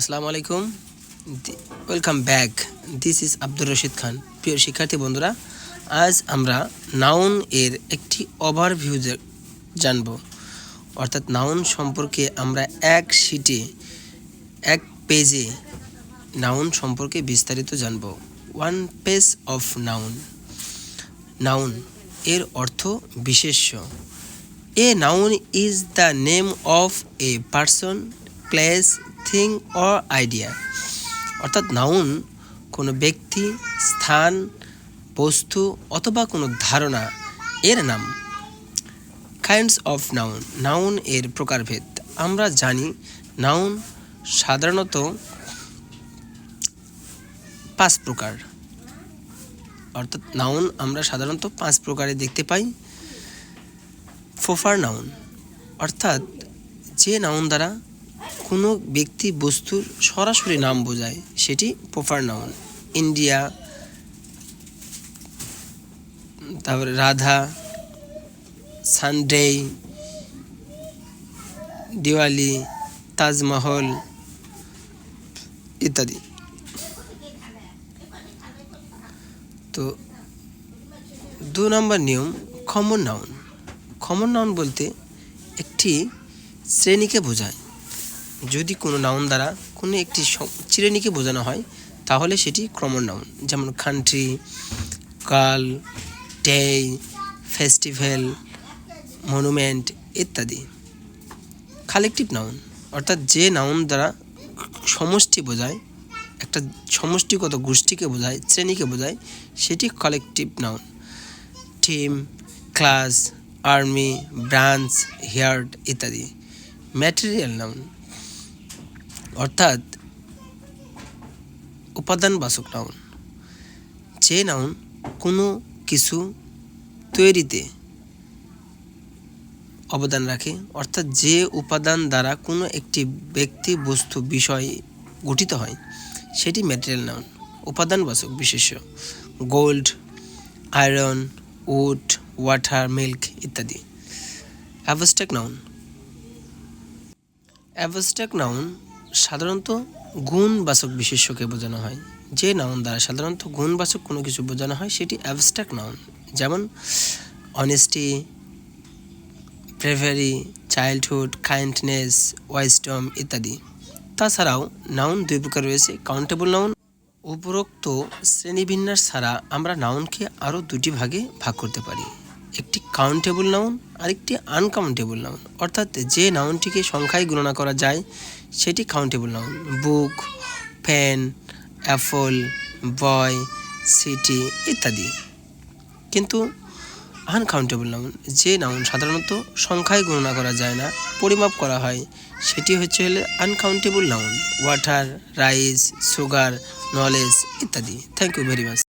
আসসালামু আলাইকুম। Welcome back this is Abdur Rashid Khan প্রিয় শিক্ষার্থী বন্ধুরা, আজ আমরা নাউন এর একটি ওভারভিউ জানব। অর্থাৎ নাউন সম্পর্কে আমরা এক শিটে এক পেজে নাউন সম্পর্কে বিস্তারিত জানব। One page of noun noun এর অর্থ বিশেষ্য। A noun is the name of a person place thing or idea অর্থাৎ নাউন কোনো ব্যক্তি, স্থান, বস্তু অথবা কোনো ধারণা এর নাম। কাইন্ডস অফ নাউন নাউন এর প্রকারভেদ। আমরা জানি নাউন সাধারণত পাঁচ প্রকার। অর্থাৎ নাউন আমরা সাধারণত পাঁচ প্রকারে দেখতে পাই। ফোফার নাউন অর্থাৎ যে নাউন দ্বারা কোনো ব্যক্তি বস্তুর সরাসরি নাম বোঝায়, সেটি প্রপার নাউন ইন্ডিয়া, তারপরে রাধা, সানডে, দিওয়ালি, তাজমহল ইত্যাদি। তো দু নম্বর নিয়ম কমন নাউন কমন নাউন বলতে একটি শ্রেণীকে বোঝায়। যদি কোনো নাউন দ্বারা কোনো একটি শ্রেণীকে বোঝানো হয়, তাহলে সেটি কমন নাউন যেমন কান্ট্রি কাল ডে ফেস্টিভ্যাল মনুমেন্ট ইত্যাদি। কালেকটিভ নাউন অর্থাৎ যে নাউন দ্বারা সমষ্টি বোঝায়, একটা সমষ্টিগত গোষ্ঠীকে বোঝায়, শ্রেণীকে বোঝায়, সেটি collective noun team class army branch herd ইত্যাদি। ম্যাটেরিয়াল নাউন অর্থাৎ উপাদানবাচক নাউন যে নাউন কোনো কিছু তৈরিতে অবদান রাখে, অর্থাৎ যে উপাদান দ্বারা কোনো একটি ব্যক্তি বস্তু, বিষয় গঠিত হয়, সেটি ম্যাটেরিয়াল নাউন উপাদানবাচক বিশেষ্য। Gold iron wood water milk ইত্যাদি। অ্যাবস্ট্রাক্ট নাউন অ্যাবস্ট্রাক্ট নাউন সাধারণত গুণবাচক বিশেষ্যকে বোঝানো হয়। যে নাউন দ্বারা সাধারণত গুণবাচক কোনো কিছু বোঝানো হয়, সেটি অ্যাবস্ট্রাক্ট নাউন যেমন honesty bravery childhood kindness wisdom ইত্যাদি। তাছাড়াও নাউন দুই প্রকার রয়েছে কাউন্টেবল নাউন উপরোক্ত শ্রেণীবিন্যাস ছাড়া আমরা নাউনকে আরও দুটি ভাগে ভাগ করতে পারি। একটি কাউন্টেবল নাউন আরেকটি আনকাউন্টেবল নাউন অর্থাৎ যে নাউনটিকে সংখ্যায় গণনা করা যায়, সেটি countable noun book pen apple boy city ইত্যাদি। কিন্তু আনকাউন্টেবল নাউন যে নাউন সাধারণত সংখ্যায় গণনা করা যায় না, পরিমাপ করা হয়, সেটি হচ্ছে হলে uncountable noun water rice sugar knowledge ইত্যাদি। Thank you very much